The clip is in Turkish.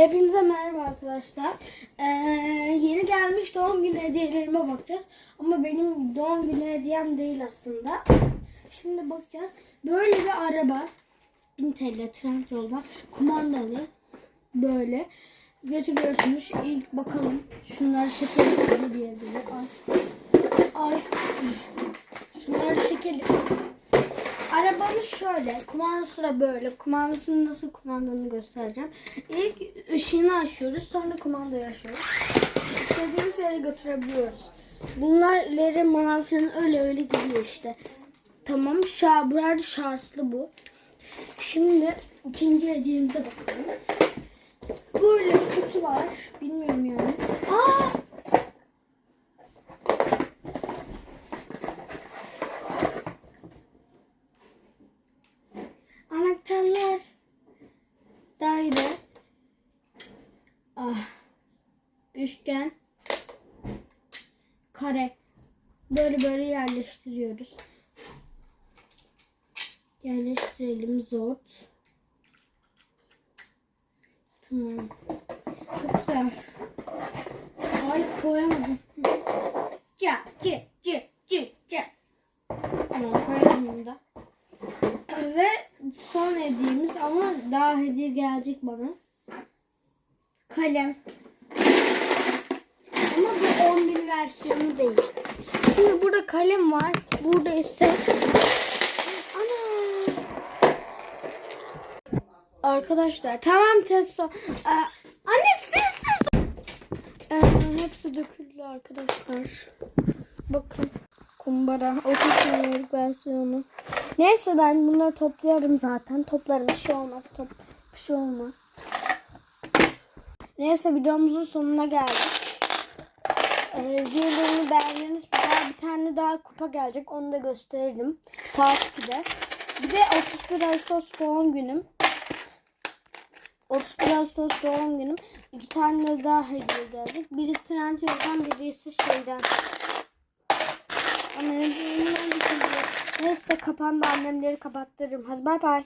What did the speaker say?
Hepinize merhaba arkadaşlar. Ee, yeni gelmiş doğum günü hediyelerime bakacağız. Ama benim doğum günü hediyem değil aslında. Şimdi bakacağız. Böyle bir araba. 1000 TL Trendyol'dan kumandalı. Böyle. Götürüyorsunuz. İlk bakalım. Şunlar şekerli diyebilir. Ay. Ay. Şunlar şekerli. Arabamız şöyle. Kumandası da böyle. Kumandasını nasıl kumandasını göstereceğim. İlk ışığını açıyoruz. Sonra kumandayı açıyoruz. İstediğimiz yere götürebiliyoruz. Bunlar ileri manav öyle öyle gidiyor işte. Tamam. Şa bu arada şarjlı bu. Şimdi ikinci hediyemize bakalım. Böyle bir kutu var. Bilmiyorum Üçgen. Kare. Böyle böyle yerleştiriyoruz. Yerleştirelim zort. Tamam. Çok güzel. Ay koyamadım. Ca, ci, ci, ci, ci. Tamam koyalım bunu da. Ve son hediyemiz ama daha hediye gelecek bana. Kalem. Ama bu 10 bin versiyonu değil. Şimdi burada kalem var. Burada ise ana Arkadaşlar tamam Testo. Ee, anne siz siz. Ee, hepsi döküldü arkadaşlar. Bakın. Kumbara 30 senelik versiyonu. Neyse ben bunları toplarım zaten. Toplarım bir şey olmaz. Top bir şey olmaz. Neyse videomuzun sonuna geldik. Ee, videolarını beğendiniz. Bir tane daha kupa gelecek. Onu da gösteririm. Takipte. Bir de 31 Ağustos doğum günüm. 31 Ağustos doğum günüm. İki tane daha hediye gelecek. Biri Trendyol'dan biri ise şeyden. Ama evliliğimden bitirdi. Neyse kapandı annemleri kapattırırım. Hadi bay bay.